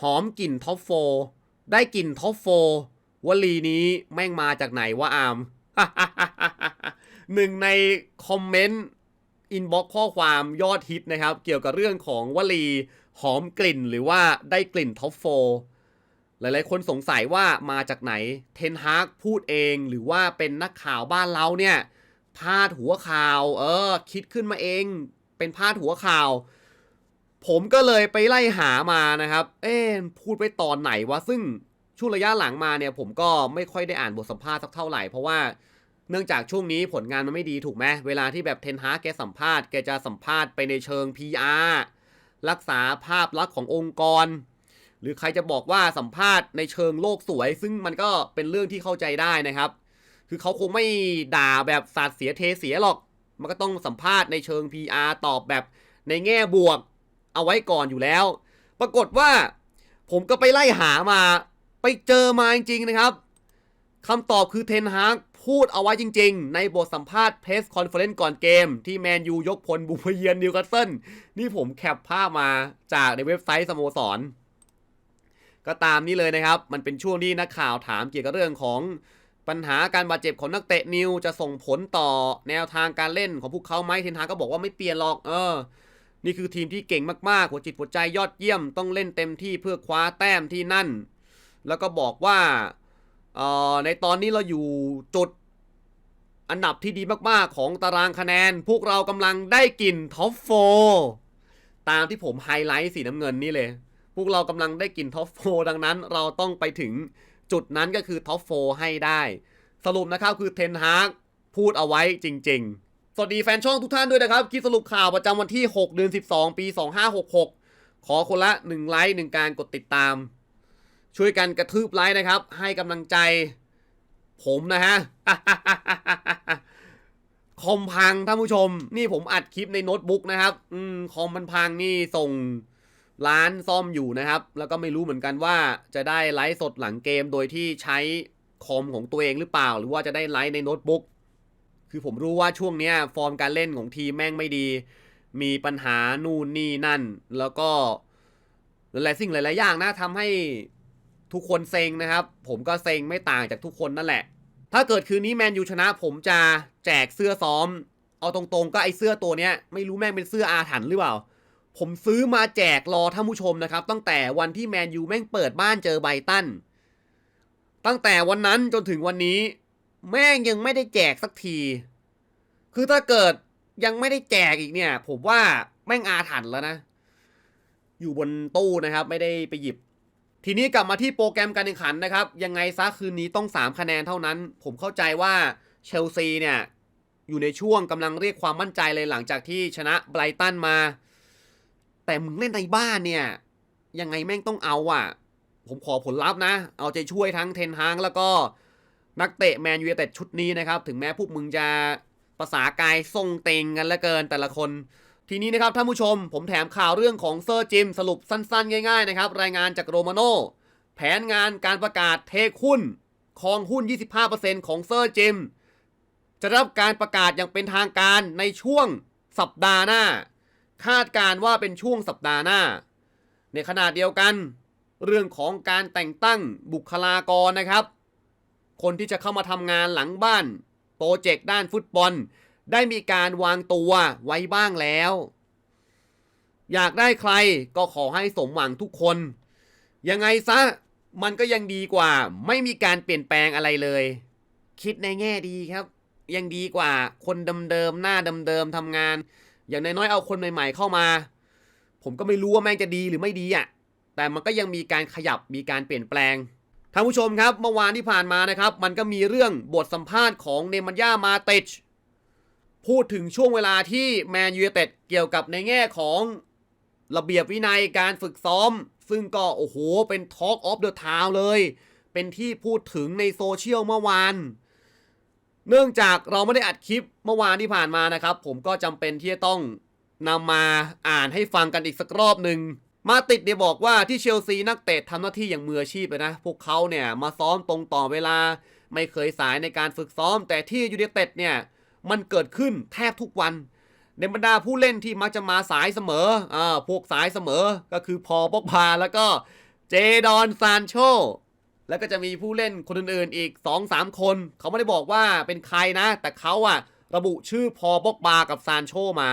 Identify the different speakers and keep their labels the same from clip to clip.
Speaker 1: หอมกลิ่นท็อปโฟร์ได้กลิ่นท็อปโฟร์วลีนี้แม่งมาจากไหนวะอาม หนึ่งในคอมเมนต์อินบ็อกข้อความยอดฮิตนะครับ เกี่ยวกับเรื่องของวลีหอมกลิ่นหรือว่าได้กลิ่นท็อปโฟร์หลายๆ คนสงสัยว่ามาจากไหนเทนฮากพูดเองหรือว่าเป็นนักข่าวบ้านเราเนี่ยพาดหัวข่าว เออ คิดขึ้นมาเอง เป็นพาดหัวข่าว ผมก็เลยไปไล่หามานะครับ เอ๊พูดไปตอนไหนวะ ซึ่งช่วงระยะหลังมาเนี่ย ผมก็ไม่ค่อยได้อ่านบทสัมภาษณ์สักเท่าไหร่ เพราะว่าเนื่องจากช่วงนี้ผลงานมันไม่ดีถูกไหมเวลาที่แบบเทนฮาแกสัมภาษณ์แกจะสัมภาษณ์ไปในเชิง PR รักษาภาพลักษณ์ขององค์กร หรือใครจะบอกว่าสัมภาษณ์ในเชิงโลกสวย ซึ่งมันก็เป็นเรื่องที่เข้าใจได้นะครับ คือเขาคงไม่ด่าแบบสาดเสียเทเสียหรอก มันก็ต้องสัมภาษณ์ในเชิง PR ตอบแบบในแง่บวก เอาไว้ก่อนอยู่แล้ว ปรากฏว่าผมก็ไปไล่หามา ไปเจอมาจริงๆนะครับคำตอบคือเทนฮากพูดเอาไว้จริงๆ ในบทสัมภาษณ์เพสคอนเฟอเรนซ์ก่อนเกม ที่แมนยูยกพลบุกเยือนนิวคาสเซิลนี่ผมแคปภาพมาจากในเว็บไซต์สโมสร ก็ตามนี้เลยนะครับ มันเป็นช่วงที่นักข่าวถามเกี่ยวกับเรื่องของปัญหาการบาดเจ็บของนักเตะนิวจะส่งผลต่อแนวทางการเล่นของพวกเขาไหมเทนฮากก็บอกว่าไม่เปลี่ยนหรอกเออ นี่คือทีมที่เก่งมากๆ หัวจิตหัวใจยอดเยี่ยมต้องเล่นเต็มที่เพื่อคว้าแต้มที่นั่น แล้วก็บอกว่าออในตอนนี้เราอยู่จุดอันดับที่ดีมากๆ ของตารางคะแนน พวกเรากำลังได้กลิ่นท็อปโฟตามที่ผมไฮไลท์สีน้ำเงินนี่เลย พวกเรากำลังได้กลิ่นท็อปโฟดังนั้นเราต้องไปถึงจุดนั้นก็คือท็อปโฟให้ได้ สรุปนะครับคือเทนฮากพูดเอาไว้จริง ๆ สวัสดีแฟนช่องทุกท่านด้วยนะครับคลิปสรุปข่าวประจำวันที่ 6 เดือน 12 ปี 2566 ขอคนละ 1 ไลค์ 1 การกดติดตาม ช่วยกันกระทืบไลค์นะครับ ให้กำลังใจ ผมนะฮะ คอมพังท่านผู้ชม นี่ผมอัดคลิปในโน้ตบุ๊กนะครับ อืมคอมมันพังนี่ส่งร้านซ่อมอยู่นะครับ แล้วก็ไม่รู้เหมือนกันว่าจะได้ไลฟ์สดหลังเกมโดยที่ใช้คอมของตัวเองหรือเปล่า หรือว่าจะได้ไลฟ์ในโน้ตบุ๊ก คือผมรู้ว่าช่วงเนี้ยฟอร์มการเล่นของทีมแม่งไม่ดี มีปัญหานู่นนี่นั่น แล้วก็หลายๆสิ่งหลายๆอย่างนะทำให้ทุกคนเซ็งนะครับ ผมก็เซ็งไม่ต่างจากทุกคนนั่นแหละ ถ้าเกิดคืนนี้แมนยูชนะ ผมจะแจกเสื้อซ้อม เอาตรงๆ ก็ไอเสื้อตัวเนี้ย ไม่รู้แม่งเป็นเสื้ออาถรรพ์หรือเปล่า ผมซื้อมาแจกรอท่านผู้ชมนะครับ ตั้งแต่วันที่แมนยูแม่งเปิดบ้านเจอไบตันตั้งแต่วันนั้นจนถึงวันนี้ แม่งยังไม่ได้แจกสักที คือถ้าเกิดยังไม่ได้แจกอีกเนี่ย ผมว่าแม่งอาถรรพ์แล้วนะ อยู่บนตู้นะครับ ไม่ได้ไปหยิบ ทีนี้กลับมาที่โปรแกรมการแข่งขันนะครับ ยังไงซะคืนนี้ต้อง 3 คะแนนเท่านั้น ผมเข้าใจว่าเชลซีเนี่ยอยู่ในช่วงกำลังเรียกความมั่นใจเลยหลังจากที่ชนะไบรตันมา แต่มึงเล่นในบ้านเนี่ย ยังไงแม่งต้องเอาอะ ผมขอผลลัพธ์นะ เอาใจช่วยทั้งเทนฮางแล้วก็ นักเตะแมนยูไนเต็ดชุดนี้นะครับ ถึงแม้พวกมึงจะภาษากายทรงเต็งกันเหลือเกินแต่ละคน ทีนี้นะครับท่านผู้ชม ผมแถมข่าวเรื่องของเซอร์จิมสรุปสั้นๆ ง่ายๆนะครับรายงานจากโรมาโน่แผนงานการประกาศเทคหุ้นครองหุ้น 25%ของเซอร์จิมจะรับการประกาศอย่างเป็นทางการในช่วงสัปดาห์หน้า คาดการณ์ว่าเป็นช่วงสัปดาห์หน้า ในขณะเดียวกัน เรื่องของการแต่งตั้งบุคลากรนะครับ คนที่จะเข้ามาทำงานหลังบ้าน โปรเจกต์ด้านฟุตบอล ได้มีการวางตัวไว้บ้างแล้ว อยากได้ใครก็ขอให้สมหวังทุกคน ยังไงซะ มันก็ยังดีกว่า ไม่มีการเปลี่ยนแปลงอะไรเลย คิดในแง่ดีครับ ยังดีกว่าคนเดิมๆหน้าเดิมๆทำงาน อย่างน้อยๆเอาคนใหม่ ๆ เข้ามา ผมก็ไม่รู้ว่าแม่งจะดีหรือไม่ดีอะแต่มันก็ยังมีการขยับมีการเปลี่ยนแปลง ท่านผู้ชมครับเมื่อวานที่ผ่านมานะครับ มันก็มีเรื่องบทสัมภาษณ์ของเนมันย่ามาเตชพูดถึงช่วงเวลาที่แมนยูเต็ดเกี่ยวกับในแง่ของระเบียบวินัยการฝึกซ้อม ซึ่งก็โอ้โหเป็น Talk of the Town เลย เป็นที่พูดถึงในโซเชียลเมื่อวาน เนื่องจากเราไม่ได้อัดคลิปเมื่อวานที่ผ่านมานะครับ ผมก็จำเป็นที่จะต้องนำมาอ่านให้ฟังกันอีกสักรอบหนึ่ง มาติดเนี่ยบอกว่าที่เชลซีนักเตะทำหน้าที่อย่างมืออาชีพเลยนะ พวกเขาเนี่ยมาซ้อมตรงต่อเวลา ไม่เคยสายในการฝึกซ้อม แต่ที่ยูไนเต็ดเนี่ยมันเกิดขึ้นแทบทุกวัน ในบรรดาผู้เล่นที่มักจะมาสายเสมออ่าพวกสายเสมอก็คือพอปอกพาแล้วก็เจดอนซานโชแล้วก็จะมีผู้เล่นคนอื่นๆอีก 2-3 คน เขาไม่ได้บอกว่าเป็นใครนะ แต่เขาอะระบุชื่อพอบอกบากับซานโชมา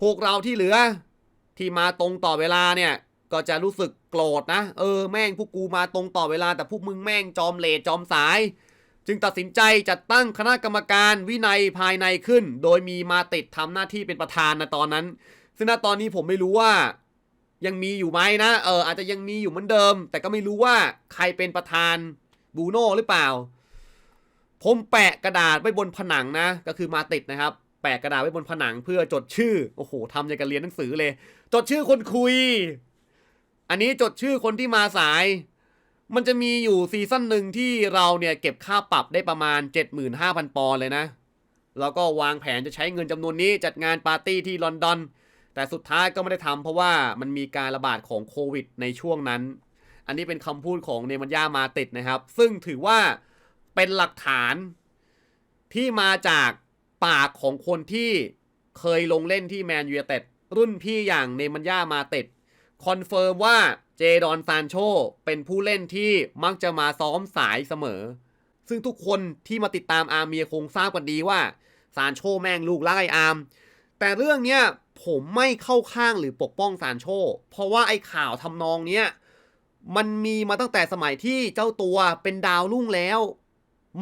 Speaker 1: พวกเราที่เหลือ ที่มาตรงต่อเวลาเนี่ย ก็จะรู้สึกโกรธนะ เออแม่งพวกกูมาตรงต่อเวลา แต่พวกมึงแม่งจอมเลทจอมสาย จึงตัดสินใจจัดตั้งคณะกรรมการวินัยภายในขึ้น โดยมีมาติดทำหน้าที่เป็นประธานนะตอนนั้น ซึ่งณตอนนี้ผมไม่รู้ว่ายังมีอยู่ไหมนะ เอออาจจะยังมีอยู่เหมือนเดิม แต่ก็ไม่รู้ว่าใครเป็นประธานบูโน่หรือเปล่า ผมแปะกระดาษไว้บนผนังนะ ก็คือมาติดนะครับ แปะกระดาษไว้บนผนังเพื่อจดชื่อ โอ้โหทำอย่างกับเรียนหนังสือเลย จดชื่อคนคุย อันนี้จดชื่อคนที่มาสาย มันจะมีอยู่ซีซั่นหนึ่งที่เราเนี่ยเก็บค่าปรับได้ประมาณ 75,000 ปอนด์เลยนะ แล้วก็วางแผนจะใช้เงินจำนวนนี้จัดงานปาร์ตี้ที่ลอนดอน แต่สุดท้ายก็ไม่ได้ทำเพราะว่ามันมีการระบาดของโควิดในช่วงนั้น อันนี้เป็นคำพูดของเนมันย่ามาติดนะครับ ซึ่งถือว่าเป็นหลักฐานที่มาจากปากของคนที่เคยลงเล่นที่แมนยูเต็ด รุ่นพี่อย่างเนมันย่ามาติดคอนเฟิร์มว่าเจดอนซานโชเป็นผู้เล่นที่มักจะมาซ้อมสายเสมอ ซึ่งทุกคนที่มาติดตามอาร์เมียคงทราบกันดีว่าซานโชแม่งลูกรักไออาร์มแต่เรื่องเนี้ยผมไม่เข้าข้างหรือปกป้องซานโช เพราะว่าไอ้ข่าวทำนองเนี้ยมันมีมาตั้งแต่สมัยที่เจ้าตัวเป็นดาวรุ่งแล้ว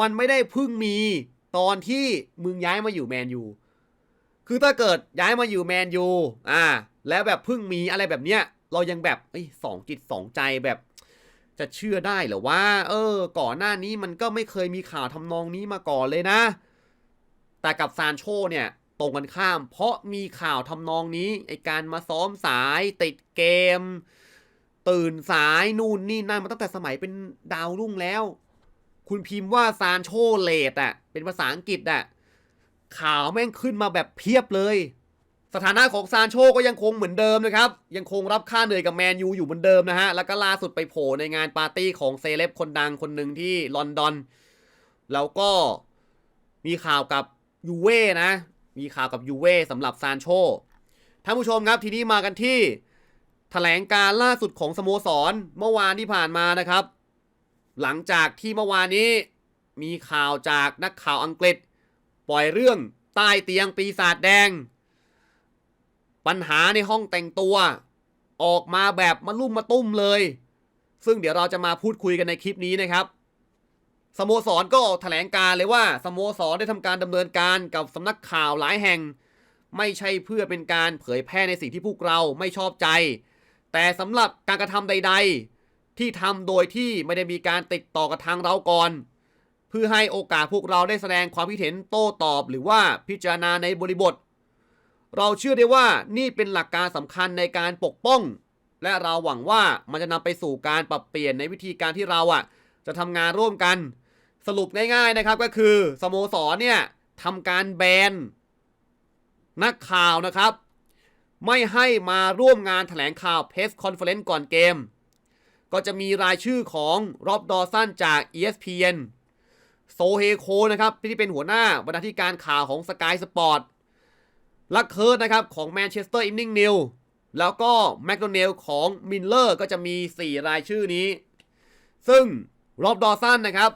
Speaker 1: มันไม่ได้เพิ่งมีตอนที่มึงย้ายมาอยู่แมนยู คือถ้าเกิดย้ายมาอยู่แมนยูอ่า แล้วแบบเพิ่งมีอะไรแบบเนี้ย เรายังแบบอ้สองจิตสองใจแบบ จะเชื่อได้หรือว่า เออ ก่อนหน้านี้มันก็ไม่เคยมีข่าวทำนองนี้มาก่อนเลยนะ แต่กับซานโชเนี่ยตรงกันข้าม เพราะมีข่าวทำนองนี้ไอการมาซ้อมสายติดเกม ตื่นสายนู่นนี่นั่นมาตั้งแต่สมัยเป็นดาวรุ่งแล้ว คุณพิมพ์ว่าซานโชเลดอะเป็นภาษาอังกฤษอะ ข่าวแม่งขึ้นมาแบบเพียบเลย สถานะของซานโชก็ยังคงเหมือนเดิมนะครับ ยังคงรับค่าเหนื่อยกับแมนยูอยู่เหมือนเดิมนะฮะ แล้วก็ล่าสุดไปโผล่ในงานปาร์ตี้ของเซเลบคนดังคนหนึ่งที่ลอนดอน แล้วก็มีข่าวกับยูเว่นะ มีข่าวกับยูเว่สำหรับซานโชท่านผู้ชมครับทีนี้มากันที่แถลงการล่าสุดของสโมสรเมื่อวานที่ผ่านมานะครับ หลังจากที่เมื่อวานนี้มีข่าวจากนักข่าวอังกฤษ ปล่อยเรื่องใต้เตียงปีศาจแดง ปัญหาในห้องแต่งตัว ออกมาแบบมาลุ่มมาตุ้มเลย ซึ่งเดี๋ยวเราจะมาพูดคุยกันในคลิปนี้นะครับสโมสรก็ออกแถลงการเลยว่าสโมสรได้ทำการดำเนินการกับสำนักข่าวหลายแห่ง ไม่ใช่เพื่อเป็นการเผยแพร่ในสิ่งที่พวกเราไม่ชอบใจ แต่สำหรับการกระทำใด ๆ ที่ทำโดยที่ไม่ได้มีการติดต่อกับทางเราก่อน พื่อให้โอกาสพวกเราได้แสดงความคิดเห็นโต้ตอบ หรือว่าพิจารณาในบริบท เราเชื่อได้ว่านี่เป็นหลักการสำคัญในการปกป้อง และเราหวังว่ามันจะนำไปสู่การปรับเปลี่ยนในวิธีการที่เราอะ จะทำงานร่วมกัน สรุปง่ายๆนะครับก็คือสโมสรเนี่ยทำการแบนนักข่าวนะครับ ไม่ให้มาร่วมงานแถลงข่าวเพสคอนเฟอเรนซ์ก่อนเกม ก็จะมีรายชื่อของรอบดอสันจาก ESPN โซเฮโคนะครับที่เป็นหัวหน้าบรรณาธิการข่าวของ Sky Sport ลักเคิร์ดนะครับของ Manchester Evening News แล้วก็แมคโดเนลของมินเลอร์ก็จะมี 4 รายชื่อนี้ ซึ่งรอบดอสันนะครับ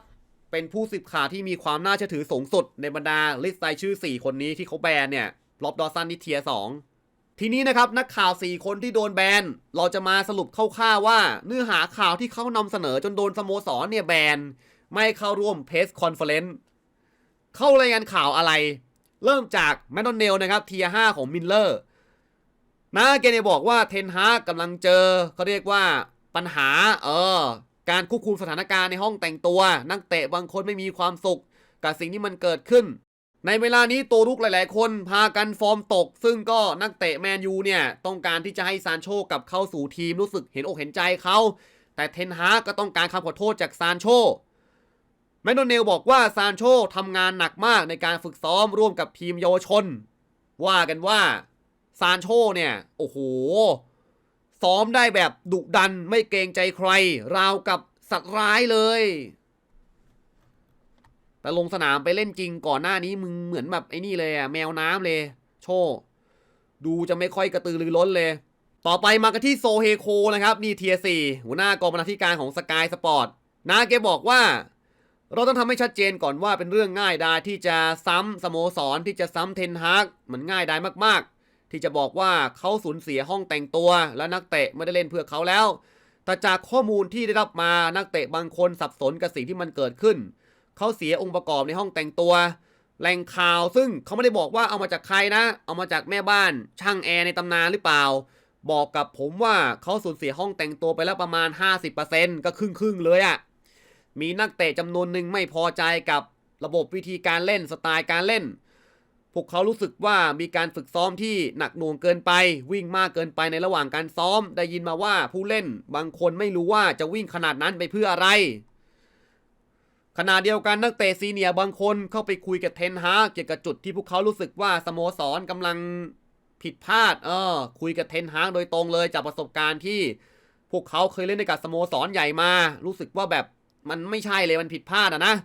Speaker 1: เป็นผู้สืบข่าวที่มีความน่าเชื่อถือสูงสุดในบรรดาลิสต์รายชื่อ 4 คนนี้ที่เขาแบนเนี่ยรอบดอสันนี่เทียร์2ทีนี้นะครับนักข่าว 4 คนที่โดนแบน เราจะมาสรุปคร่าวๆว่า เนื้อหาข่าวที่เขานำเสนอจนโดนสโมสรเนี่ยแบน ไม่เข้าร่วมเพสคอนเฟอเรนซ์เข้ารายงานข่าวอะไร เริ่มจากแมดดอนเนลนะครับเทียร์5ของมิลเลอร์นะเกเนยบอกว่าเทนฮากกำลังเจอเขาเรียกว่าปัญหาเออการควบคุมสถานการณ์ในห้องแต่งตัว นักเตะบางคนไม่มีความสุข กับสิ่งที่มันเกิดขึ้น ในเวลานี้ตัวรุกหลาย ๆ คนพากันฟอร์มตก ซึ่งก็นักเตะแมนยูเนี่ย ต้องการที่จะให้ซานโชกับเข้าสู่ทีมรู้สึกเห็นอกเห็นใจเขาแต่เทนฮาก็ต้องการคำขอโทษจากซานโช แมคโดเนลบอกว่าซานโชทำงานหนักมากในการฝึกซ้อมร่วมกับทีมเยาวชน ว่ากันว่าซานโชเนี่ย โอ้โห ซ้อมได้แบบดุดันไม่เกรงใจใคร ราวกับสัตว์ร้ายเลย แต่ลงสนามไปเล่นจริงก่อนหน้านี้มึงเหมือนแบบไอ้นี่เลยอะแมวน้ำเลย โช ดูจะไม่ค่อยกระตือรือร้นเลย ต่อไปมากันที่โซเฮโคนะครับ นี่เทียสี่หัวหน้ากองบรรณาธิการของสกายสปอร์ตนะแกบอกว่า เราต้องทำให้ชัดเจนก่อนว่าเป็นเรื่องง่ายดายที่จะซ้ำสโมสรที่จะซ้ำเทนฮากเหมันง่ายดายมากๆ ที่จะบอกว่าเขาสูญเสียห้องแต่งตัว และนักเตะไม่ได้เล่นเพื่อเขาแล้ว แต่จากข้อมูลที่ได้รับมานักเตะบางคนสับสนกับสิ่งที่มันเกิดขึ้น เขาเสียองค์ประกอบในห้องแต่งตัวแหล่งข่าวซึ่งเขาไม่ได้บอกว่าเอามาจากใครนะ เอามาจากแม่บ้าน ช่างแอร์ในตำนานหรือเปล่า บอกกับผมว่าเขาสูญเสียห้องแต่งตัวไปแล้วประมาณ 50%ก็ครึ่งครึ่งๆเลยอะ่ะ มีนักเตะจำนวนหนึ่งไม่พอใจกับระบบวิธีการเล่นสไตล์การเล่น พวกเขารู้สึกว่ามีการฝึกซ้อมที่หนักหน่วงเกินไป วิ่งมากเกินไปในระหว่างการซ้อม ได้ยินมาว่าผู้เล่นบางคนไม่รู้ว่าจะวิ่งขนาดนั้นไปเพื่ออะไร ขณะเดียวกันนักเตะซีเนียบางคนเข้าไปคุยกับเทนฮากเกี่ยวกับจุดที่พวกเขารู้สึกว่าสโมสรกำลังผิดพลาด เออ คุยกับเทนฮากโดยตรงเลยจากประสบการณ์ที่ พวกเขาเคยเล่นในกับสโมสรใหญ่มา รู้สึกว่าแบบ มันไม่ใช่เลยมันผิดพลาดอะนะ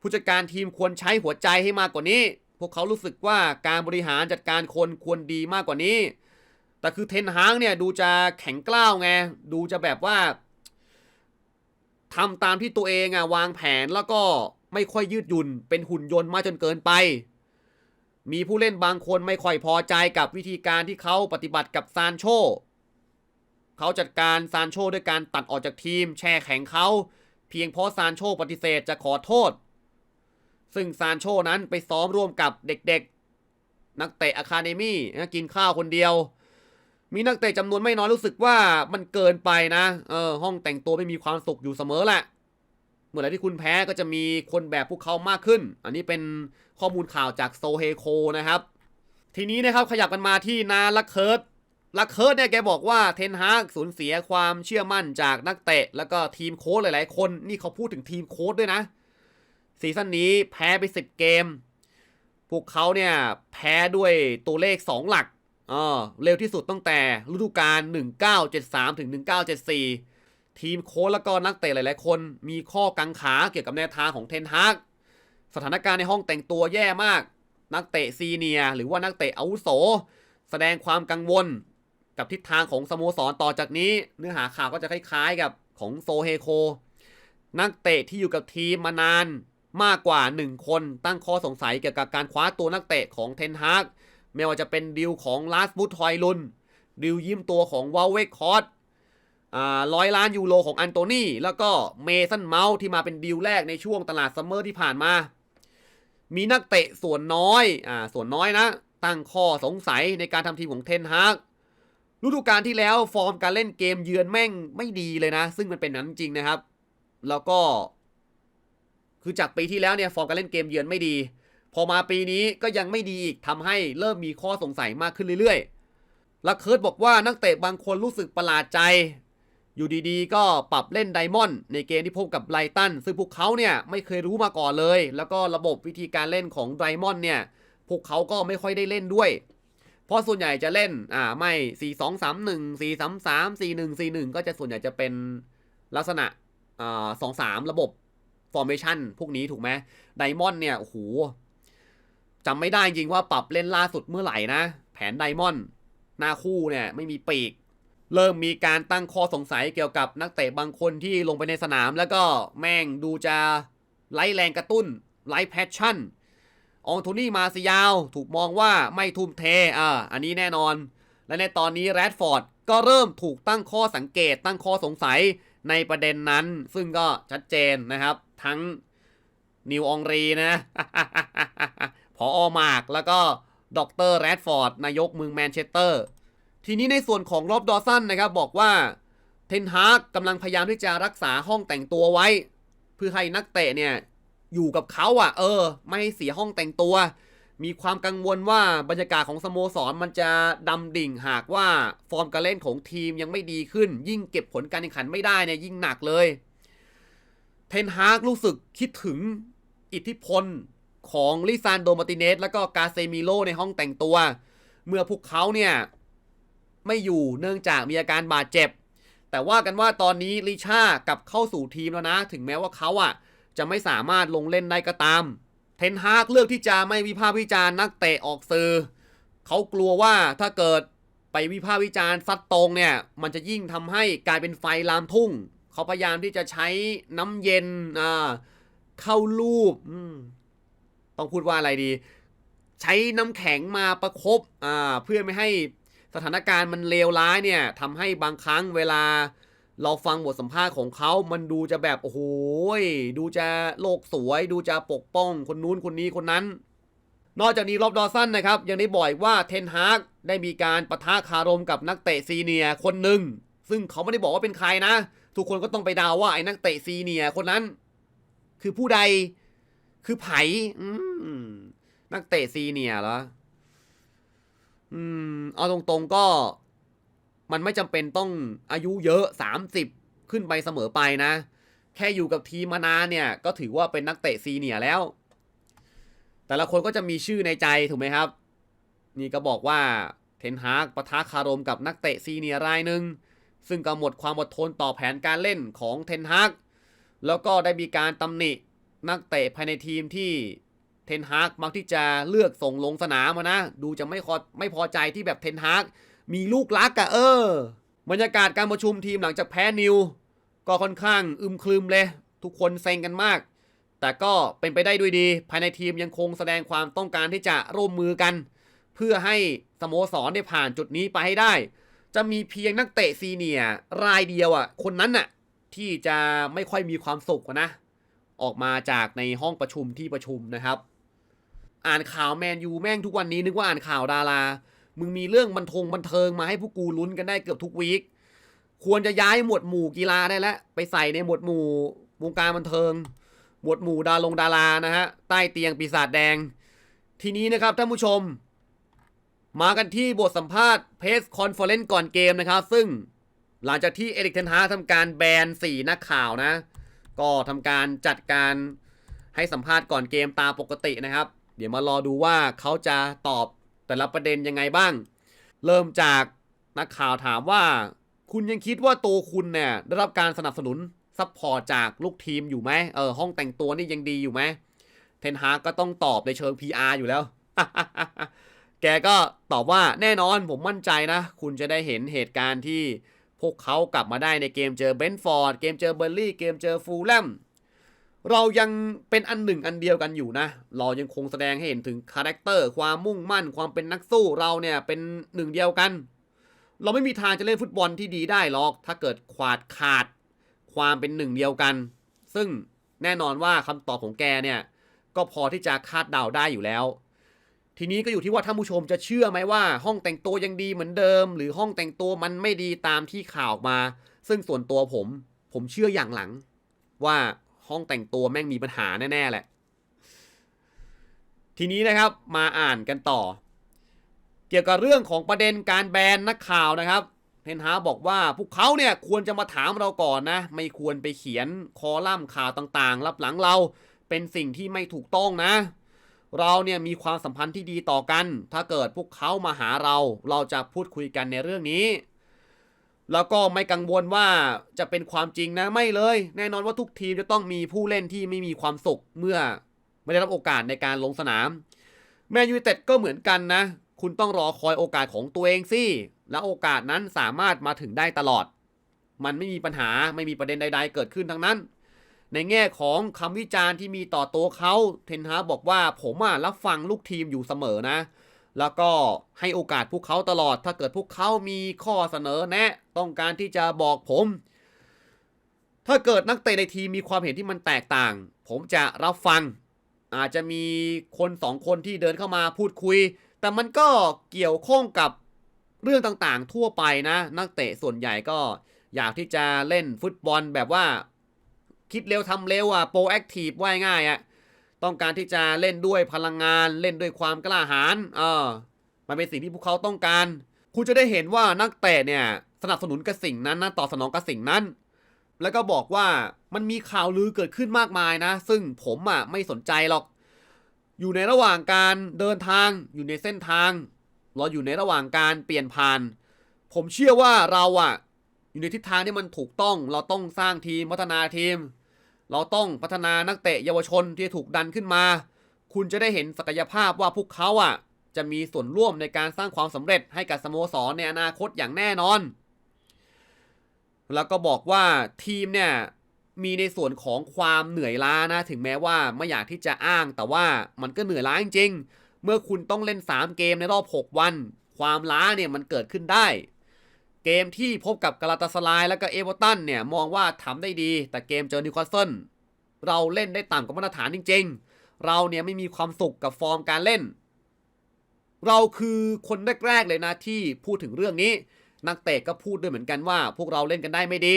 Speaker 1: ผู้จัดการทีมควรใช้หัวใจให้มากกว่านี้ พวกเขารู้สึกว่าการบริหารจัดการคนควรดีมากกว่านี้ แต่คือเทนฮางเนี่ยดูจะแข็งกล้าวไง ดูจะแบบว่าทำตามที่ตัวเองอะวางแผนแล้วก็ไม่ค่อยยืดหยุ่น เป็นหุ่นยนต์มากจนเกินไป มีผู้เล่นบางคนไม่ค่อยพอใจกับวิธีการที่เขาปฏิบัติกับซานโชเขาจัดการซานโชด้วยการตัดออกจากทีม แช่แข็งเขา เพียงเพราะซานโชปฏิเสธจะขอโทษ ซึ่งซานโชนั้นไปซ้อมร่วมกับเด็กๆ นักเตะอะคาเดมี่กินข้าวคนเดียว มีนักเตะจำนวนไม่น้อยรู้สึกว่ามันเกินไปนะเออห้องแต่งตัวไม่มีความสุขอยู่เสมอแหละเมื่อไรที่คุณแพ้ก็จะมีคนแบบพวกเขามากขึ้น อันนี้เป็นข้อมูลข่าวจากโซเฮโคนะครับ ทีนี้นะครับขยับกันมาที่นาลักเคิร์ด ลักเคิร์ดเนี่ยแกบอกว่าเทนฮากสูญเสียความเชื่อมั่นจากนักเตะ แล้วก็ทีมโค้ชหลายๆ คน นี่เขาพูดถึงทีมโค้ชด้วยนะ ซีซั่นนี้แพ้ไป 10 เกม พวกเขาเนี่ยแพ้ด้วยตัวเลข 2 หลักเออเร็วที่สุดตั้งแต่ฤดูกาล 1973 ถึง 1974 ทีมโค้ชแล้วก็นักเตะหลาย ๆ คนมีข้อกังขาเกี่ยวกับแนวทางของเทนฮากสถานการณ์ในห้องแต่งตัวแย่มาก นักเตะซีเนียร์หรือว่านักเตะอาวุโส แสดงความกังวล กับทิศทางของสโมสรต่อจากนี้ เนื้อหาข่าวก็จะคล้ายๆกับของโซเฮโค นักเตะที่อยู่กับทีมมานานมากกว่า 1 คนตั้งข้อสงสัยเกี่ยวกับการคว้าตัวนักเตะของเทนฮากไม่ว่าจะเป็นดิวของลาสบุทอยลุนดิวยิ้มตัวของวาเวคคอร์ดร้อยล้านยูโรของอันโตนีแล้วก็เมสันเมาส์ที่มาเป็นดิวแรกในช่วงตลาดซัมเมอร์ที่ผ่านมา มีนักเตะส่วนน้อยอ่าส่วนน้อยนะ ตั้งข้อสงสัยในการทำทีมของเทนฮาก ฤดูกาลที่แล้วฟอร์มการเล่นเกมเยือนแม่งไม่ดีเลยนะ ซึ่งมันเป็นนั้นจริงนะครับ แล้วก็ คือจากปีที่แล้วเนี่ยฟอร์มการเล่นเกมเยือนไม่ดี พอมาปีนี้ก็ยังไม่ดีอีกทำให้เริ่มมีข้อสงสัยมากขึ้นเรื่อยๆลักเคิร์ดบอกว่านักเตะบางคนรู้สึกประหลาดใจ อยู่ดีๆ ก็ปรับเล่นไดมอนด์ในเกมที่พบกับไบรตันซึ่งพวกเขาเนี่ยไม่เคยรู้มาก่อนเลย แล้วก็ระบบวิธีการเล่นของไดมอนด์เนี่ยพวกเขาก็ไม่ค่อยได้เล่นด้วย เพราะส่วนใหญ่จะเล่นอ่าไม่4 2 3 1 4 3 3 4 1 4 1ก็จะส่วนใหญ่จะเป็นลักษณะอ่า2 3ระบบ formation พวกนี้ถูกไหมไดมอนด์เนี่ยโอ้โหจำไม่ได้จริงว่าปรับเล่นล่าสุดเมื่อไหร่นะ แผนไดมอนด์หน้าคู่เนี่ยไม่มีปีก เริ่มมีการตั้งข้อสงสัยเกี่ยวกับนักเตะบางคนที่ลงไปในสนาม แล้วก็แม่งดูจะไร้แรงกระตุ้นไร้แพชชั่น องโทนี่มาซิยาว ถูกมองว่าไม่ทุ่มเทอ่าอันนี้แน่นอน และในตอนนี้แรดฟอร์ดก็เริ่มถูกตั้งข้อสังเกตตั้งข้อสงสัยในประเด็นนั้น ซึ่งก็ชัดเจนนะครับ ทั้งนิวองรีนะพออมากแล้วก็ดรแรดฟอร์ดนายกเมืองแมนเชสเตอร์ ทีนี้ในส่วนของรอบดอสันนะครับ บอกว่าเทนฮากกำลังพยายามที่จะรักษาห้องแต่งตัวไว้ เพื่อให้นักเตะเนี่ย อยู่กับเขาอะ เออ ไม่ให้เสียห้องแต่งตัว มีความกังวลว่าบรรยากาศของสโมสรมันจะดำดิ่งหากว่าฟอร์มการเล่นของทีมยังไม่ดีขึ้น ยิ่งเก็บผลการแข่งขันไม่ได้เนี่ยยิ่งหนักเลย เทนฮากรู้สึกคิดถึงอิทธิพลของลิซานโดมาติเนสแล้วก็กาเซมิโลในห้องแต่งตัว เมื่อพวกเขาเนี่ย ไม่อยู่เนื่องจากมีอาการบาดเจ็บ แต่ว่ากันว่าตอนนี้ลิชากลับเข้าสู่ทีมแล้วนะ ถึงแม้ว่าเขาอะ จะไม่สามารถลงเล่นได้ก็ตาม เทนฮากเลือกที่จะไม่วิพากษ์วิจารณ์นักเตะออกสื่อเขากลัวว่าถ้าเกิดไปวิพากษ์วิจารณ์ซัดตรงเนี่ยมันจะยิ่งทำให้กลายเป็นไฟลามทุ่ง เขาพยายามที่จะใช้น้ำเย็นอ่าเข้ารูปต้องพูดว่าอะไรดี ใช้น้ำแข็งมาประคบอ่าเพื่อไม่ให้สถานการณ์มันเลวร้ายเนี่ยทำให้บางครั้งเวลา เราฟังบทสัมภาษณ์ของเขา มันดูจะแบบโอ้โหดูจะโลกสวย ดูจะปกป้อง คนนู้นคนนี้คนนั้น นอกจากนี้รอบดอสันนะครับ ยังได้บอกอีกว่าเทนฮากได้มีการปะทะคารมกับนักเตะซีเนียคนหนึ่ง ซึ่งเขาไม่ได้บอกว่าเป็นใครนะ ทุกคนก็ต้องไปดาวว่าไอ้นักเตะซีเนียคนนั้น คือผู้ใด คือไผอนักเตะซีเนียเหรอ อืม เอาตรงๆก็ มันไม่จำเป็นต้องอายุเยอะ 30 ขึ้นไปเสมอไปนะ แค่อยู่กับทีมมานานเนี่ย ก็ถือว่าเป็นนักเตะซีเนียแล้ว แต่ละคนก็จะมีชื่อในใจถูกไหมครับ นี่ก็บอกว่าเทนฮากปะทะคารมกับนักเตะซีเนียรายหนึ่งซึ่งก็หมดความอดทนต่อแผนการเล่นของเทนฮากแล้วก็ได้มีการตำหนินักเตะภายในทีมที่เทนฮากมักที่จะเลือกส่งลงสนามนะ ดูจะไม่พอไม่พอใจที่แบบเทนฮาก มีลูกรักอะเออ บรรยากาศการประชุมทีมหลังจากแพ้นิว ก็ค่อนข้างอึมครึมเลย ทุกคนเซ็งกันมาก แต่ก็เป็นไปได้ด้วยดี ภายในทีมยังคงแสดงความต้องการที่จะร่วมมือกัน เพื่อให้สโมสรได้ผ่านจุดนี้ไปให้ได้ จะมีเพียงนักเตะซีเนียรายเดียวอะคนนั้นน่ะที่จะไม่ค่อยมีความสุขนะ ออกมาจากในห้องประชุมที่ประชุมนะครับ อ่านข่าวแมนยูแม่งทุกวันนี้นึกว่าอ่านข่าวดารา มึงมีเรื่องบันทงบันเทิงมาให้พวกกูลุ้นกันได้เกือบทุกวีคควรจะย้ายหมวดหมู่กีฬาได้แล้ว ไปใส่ในหมวดหมู่วงการบันเทิง หมวดหมู่ดาลงดารานะฮะ ใต้เตียงปีศาจแดง ทีนี้นะครับท่านผู้ชม มากันที่บทสัมภาษณ์เพสคอนเฟอเรนซ์ก่อนเกมนะครับ ซึ่งหลังจากที่เอริกเทนฮาทำการแบนสี่นักข่าวนะ ก็ทำการจัดการให้สัมภาษณ์ก่อนเกมตามปกตินะครับ เดี๋ยวมารอดูว่าเขาจะตอบ แต่ละประเด็นยังไงบ้าง เริ่มจากนักข่าวถามว่า คุณยังคิดว่าตัวคุณเนี่ยได้รับการสนับสนุนซัพพอร์ตจากลูกทีมอยู่ไหมเออห้องแต่งตัวนี่ยังดีอยู่ไหมเทนฮาก็ต้องตอบในเชิง PR อยู่แล้ว แกก็ตอบว่าแน่นอนผมมั่นใจนะ คุณจะได้เห็นเหตุการณ์ที่พวกเขากลับมาได้ในเกมเจอเบนฟอร์ด เกมเจอเบอร์ลี่ เกมเจอฟูลแลม เรายังเป็นอันหนึ่งอันเดียวกันอยู่นะ เรายังคงแสดงให้เห็นถึงคาแรคเตอร์ความมุ่งมั่นความเป็นนักสู้เราเนี่ยเป็นหนึ่งเดียวกัน เราไม่มีทางจะเล่นฟุตบอลที่ดีได้หรอก ถ้าเกิดขาดขาดความเป็นหนึ่งเดียวกัน ซึ่งแน่นอนว่าคำตอบของแกเนี่ยก็พอที่จะคาดเดาได้อยู่แล้ว ทีนี้ก็อยู่ที่ว่าท่านผู้ชมจะเชื่อไหมว่า ห้องแต่งตัวยังดีเหมือนเดิม หรือห้องแต่งตัวมันไม่ดีตามที่ข่าวออกมา ซึ่งส่วนตัวผม ผมเชื่ออย่างหลัง ว่า ห้องแต่งตัวแม่งมีปัญหาแน่ๆแหละ ทีนี้นะครับมาอ่านกันต่อ เกี่ยวกับเรื่องของประเด็นการแบนนักข่าวนะครับเทนฮาบอกว่าพวกเขาเนี่ยควรจะมาถามเราก่อนนะ ไม่ควรไปเขียนคอลัมน์ข่าวต่างๆ รับหลังเราเป็นสิ่งที่ไม่ถูกต้องนะ เราเนี่ยมีความสัมพันธ์ที่ดีต่อกัน ถ้าเกิดพวกเขามาหาเรา เราจะพูดคุยกันในเรื่องนี้ แล้วก็ไม่กังวลว่าจะเป็นความจริงนะไม่เลย แน่นอนว่าทุกทีมจะต้องมีผู้เล่นที่ไม่มีความสุขเมื่อไม่ได้รับโอกาสในการลงสนามแมนยูเต็ดก็เหมือนกันนะ คุณต้องรอคอยโอกาสของตัวเองสิและโอกาสนั้นสามารถมาถึงได้ตลอด มันไม่มีปัญหาไม่มีประเด็นใด ๆ เกิดขึ้นทั้งนั้น ในแง่ของคำวิจารณ์ที่มีต่อตัวเขาเทนฮาบอกว่าผมอะรับฟังลูกทีมอยู่เสมอนะ แล้วก็ให้โอกาสพวกเขาตลอด ถ้าเกิดพวกเขามีข้อเสนอแนะ ต้องการที่จะบอกผม ถ้าเกิดนักเตะในทีมมีความเห็นที่มันแตกต่าง ผมจะรับฟัง อาจจะมีคนสองคนที่เดินเข้ามาพูดคุย แต่มันก็เกี่ยวข้องกับเรื่องต่างๆ ทั่วไปนะ นักเตะส่วนใหญ่ก็อยากที่จะเล่นฟุตบอลแบบว่า คิดเร็วทำเร็วอะโปรแอคทีฟว่ายง่ายอะ ต้องการที่จะเล่นด้วยพลังงาน เล่นด้วยความกล้าหาญเออมันเป็นสิ่งที่พวกเขาต้องการ คุณจะได้เห็นว่านักเตะเนี่ยสนับสนุนกับสิ่งนั้นนะตอบสนองกับสิ่งนั้น แล้วก็บอกว่ามันมีข่าวลือเกิดขึ้นมากมายนะ ซึ่งผมอะไม่สนใจหรอก อยู่ในระหว่างการเดินทางอยู่ในเส้นทางเราอยู่ในระหว่างการเปลี่ยนผ่าน ผมเชื่อว่าเราอะ อยู่ในทิศทางที่มันถูกต้อง เราต้องสร้างทีมพัฒนาทีม เราต้องพัฒนานักเตะเยาวชนที่ถูกดันขึ้นมา คุณจะได้เห็นศักยภาพว่าพวกเขาอะ จะมีส่วนร่วมในการสร้างความสำเร็จให้กับสโมสรในอนาคตอย่างแน่นอน แล้วก็บอกว่าทีมเนี่ยมีในส่วนของความเหนื่อยล้านะ ถึงแม้ว่าไม่อยากที่จะอ้าง แต่ว่ามันก็เหนื่อยล้าจริงๆ เมื่อคุณต้องเล่น 3 เกมในรอบ 6 วัน ความล้าเนี่ยมันเกิดขึ้นได้ เกมที่พบกับกาลาตาสลายและก็เอเวอร์ตันเนี่ยมองว่าทำได้ดี แต่เกมเจอนิวคาสเซิลเราเล่นได้ต่ำกว่ามาตรฐานจริง ๆ เราเนี่ยไม่มีความสุขกับฟอร์มการเล่น เราคือคนแรกๆเลยนะที่พูดถึงเรื่องนี้ นักเตะก็พูดด้วยเหมือนกันว่า พวกเราเล่นกันได้ไม่ดี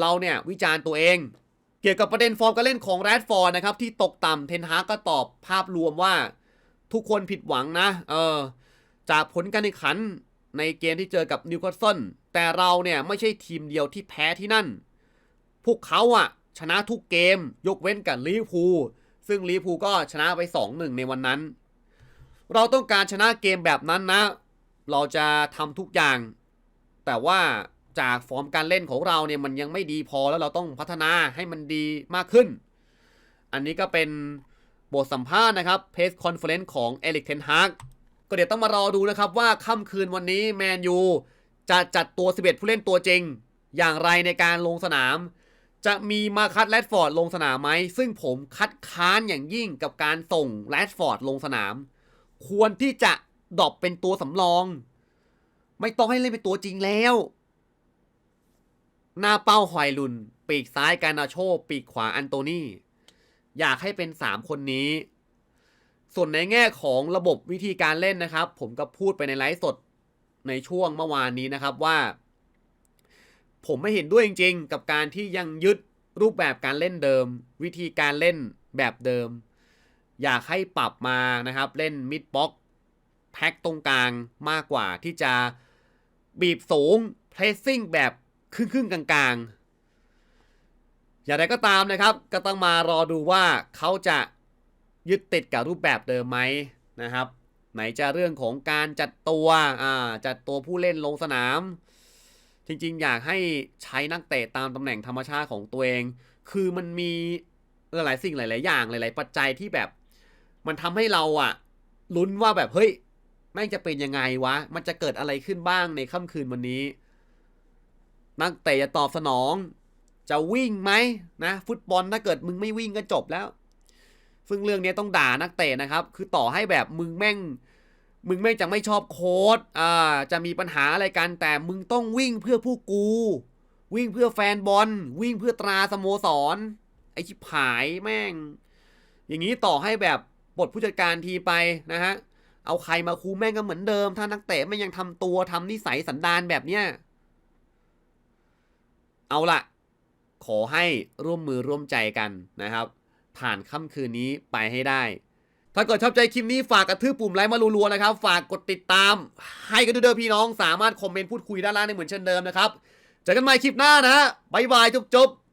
Speaker 1: เราเนี่ยวิจารณ์ตัวเอง เกี่ยวกับประเด็นฟอร์มการเล่นของแรดฟอร์ดนะครับที่ตกต่ำเทนฮาก็ตอบภาพรวมว่า ทุกคนผิดหวังนะ เออจากผลการแข่งขัน ในเกมที่เจอกับนิวคาสเซิลแต่เราเนี่ยไม่ใช่ทีมเดียวที่แพ้ที่นั่น พวกเขาอะชนะทุกเกมยกเว้นกับลิเวอร์พูลซึ่งลิเวอร์พูลก็ชนะไป 2-1 ในวันนั้น เราต้องการชนะเกมแบบนั้นนะ เราจะทำทุกอย่าง แต่ว่าจากฟอร์มการเล่นของเราเนี่ยมันยังไม่ดีพอแล้วเราต้องพัฒนาให้มันดีมากขึ้น อันนี้ก็เป็นบทสัมภาษณ์นะครับเพสคอนเฟอเรนซ์ของเอลิกเทนฮาก ก็เดี๋ยวต้องมารอดูนะครับว่าค่ำคืนวันนี้แมนยูจะจัดตัว 11 ผู้เล่นตัวจริง อย่างไรในการลงสนาม จะมีมาคัตแรดฟอร์ดลงสนามไหม ซึ่งผมคัดค้านอย่างยิ่งกับการส่งแรดฟอร์ดลงสนาม ควรที่จะดรอปเป็นตัวสำรอง ไม่ต้องให้เล่นเป็นตัวจริงแล้ว หน้าเป้าหอยลุน ปีกซ้ายการนาโช ปีกขวาอันโตนี่ อยากให้เป็น 3 คนนี้ ส่วนในแง่ของระบบวิธีการเล่นนะครับ ผมก็พูดไปในไลฟ์สดในช่วงเมื่อวานนี้นะครับว่า ผมไม่เห็นด้วยจริง ๆ กับการที่ยังยึดรูปแบบการเล่นเดิม วิธีการเล่นแบบเดิม อยากให้ปรับมานะครับเล่นมิดบ็อกแพ็กตรงกลางมากกว่าที่จะบีบสูงเพรสซิ่งแบบครึ่งๆกลางๆอย่างไรก็ตามนะครับ ก็ต้องมารอดูว่าเขาจะ ยึดติดกับรูปแบบเดิมไหมนะครับ ไหนจะเรื่องของการจัดตัวอ่าจัดตัวผู้เล่นลงสนาม จริงๆ อยากให้ใช้นักเตะตามตำแหน่งธรรมชาติของตัวเอง คือมันมีหลายสิ่งหลาย ๆ อย่างหลาย ๆ ปัจจัยที่แบบ มันทำให้เราอะลุ้นว่าแบบเฮ้ยแม่งจะเป็นยังไงวะ มันจะเกิดอะไรขึ้นบ้างในค่ำคืนวันนี้ นักเตะจะตอบสนอง จะวิ่งไหมนะ ฟุตบอลถ้าเกิดมึงไม่วิ่งก็จบแล้ว ซึ่งเรื่องนี้ต้องด่านักเตะนะครับ คือต่อให้แบบมึงแม่ง มึงแม่งจะไม่ชอบโค้ดอ่าจะมีปัญหาอะไรกัน แต่มึงต้องวิ่งเพื่อผู้กู วิ่งเพื่อแฟนบอล วิ่งเพื่อตราสโมสร ไอชิบหายแม่ง อย่างนี้ต่อให้แบบปลดผู้จัดการทีไปนะฮะ เอาใครมาคูแม่งก็เหมือนเดิม ถ้านักเตะไม่ยังทำตัวทำนิสัยสันดานแบบเนี้ย เอาละขอให้ร่วมมือร่วมใจกันนะครับ ผ่านค่ำคืนนี้ไปให้ได้ ถ้าเกิดชอบใจคลิปนี้ฝากกระทืบปุ่มไลค์มารัวๆนะครับ ฝากกดติดตาม ให้กันด้วยเด้อพี่น้อง สามารถคอมเมนต์พูดคุยด้านล่างได้เหมือนเช่นเดิมนะครับเจอกันใหม่คลิปหน้านะฮะบ๊ายบายจบๆ